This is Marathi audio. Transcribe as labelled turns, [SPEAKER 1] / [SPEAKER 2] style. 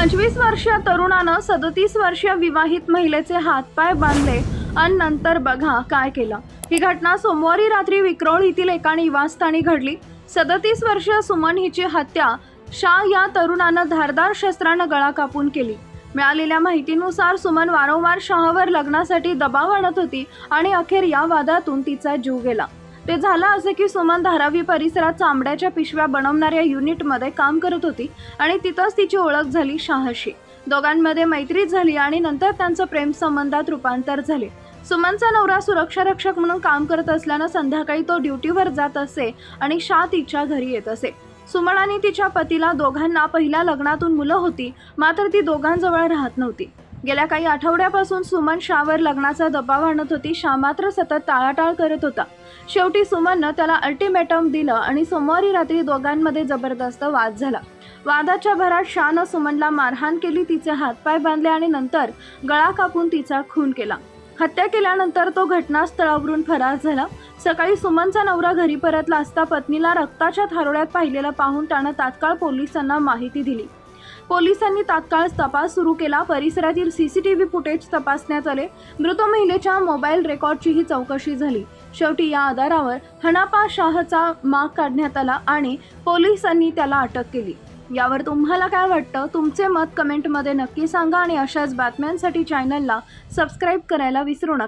[SPEAKER 1] पंचवीस वर्षीय तरुणानं सदतीस वर्षीय विवाहित महिलेचे हातपाय बांधले आणि नंतर बघा काय केलं. ही घटना सोमवारी रात्री विक्रोळ येथील एका निवासस्थानी घडली. सदतीस वर्षीय सुमन हिची हत्या शाह या तरुणानं धारदार शस्त्रानं गळा कापून केली. मिळालेल्या माहितीनुसार सुमन वारंवार शहावर लग्नासाठी दबाव आणत होती आणि अखेर या वादातून तिचा जीव गेला. ते झालं असे की सुमन धारावी परिसरात चांबड्याच्या पिशव्या बनवणाऱ्या युनिटमध्ये काम करत होती आणि तिथंच तिची ओळख झाली शाहशी. दोघांमध्ये मैत्री झाली आणि नंतर त्यांचं प्रेम संबंधात रूपांतर झाले. सुमनचा नवरा सुरक्षा रक्षक म्हणून काम करत असल्यानं संध्याकाळी तो ड्युटीवर जात असे आणि शाह तिच्या घरी येत असे. सुमन आणि तिच्या पतीला दोघांना पहिल्या लग्नातून मुलं होती मात्र ती दोघांजवळ राहत नव्हती. गेल्या काही आठवड्यापासून सुमन शावर लग्नाचा दबाव आणत होती. शा मात्र सतत टाळाटाळ करत होता. शेवटी सुमननं त्याला अल्टिमेटम दिलं आणि सोमवारी रात्री दोघांमध्ये जबरदस्त वाद झाला. वादाच्या भरात शानं सुमनला मारहाण केली तिचे हातपाय बांधले आणि नंतर गळा कापून तिचा खून केला. हत्या केल्यानंतर तो घटनास्थळावरून फरार झाला. सकाळी सुमनचा नवरा घरी परतला असता पत्नीला रक्ताच्या थारोळ्यात पाहिलेलं पाहून त्यानं तात्काळ पोलिसांना माहिती दिली. पोलिसांनी तात्काळ तपास सुरू केला. परिसरातील सीसीटीव्ही फुटेज तपासण्यात आले. मृत महिलेच्या मोबाईल रेकॉर्डचीही चौकशी झाली. शेवटी या आधारावर हनापा शाहचा माग काढण्यात आला आणि पोलिसांनी त्याला अटक केली. यावर तुम्हाला काय वाटतं? तुमचे मत कमेंटमध्ये नक्की सांगा आणि अशाच बातम्यांसाठी चॅनलला सबस्क्राईब करायला विसरू नका.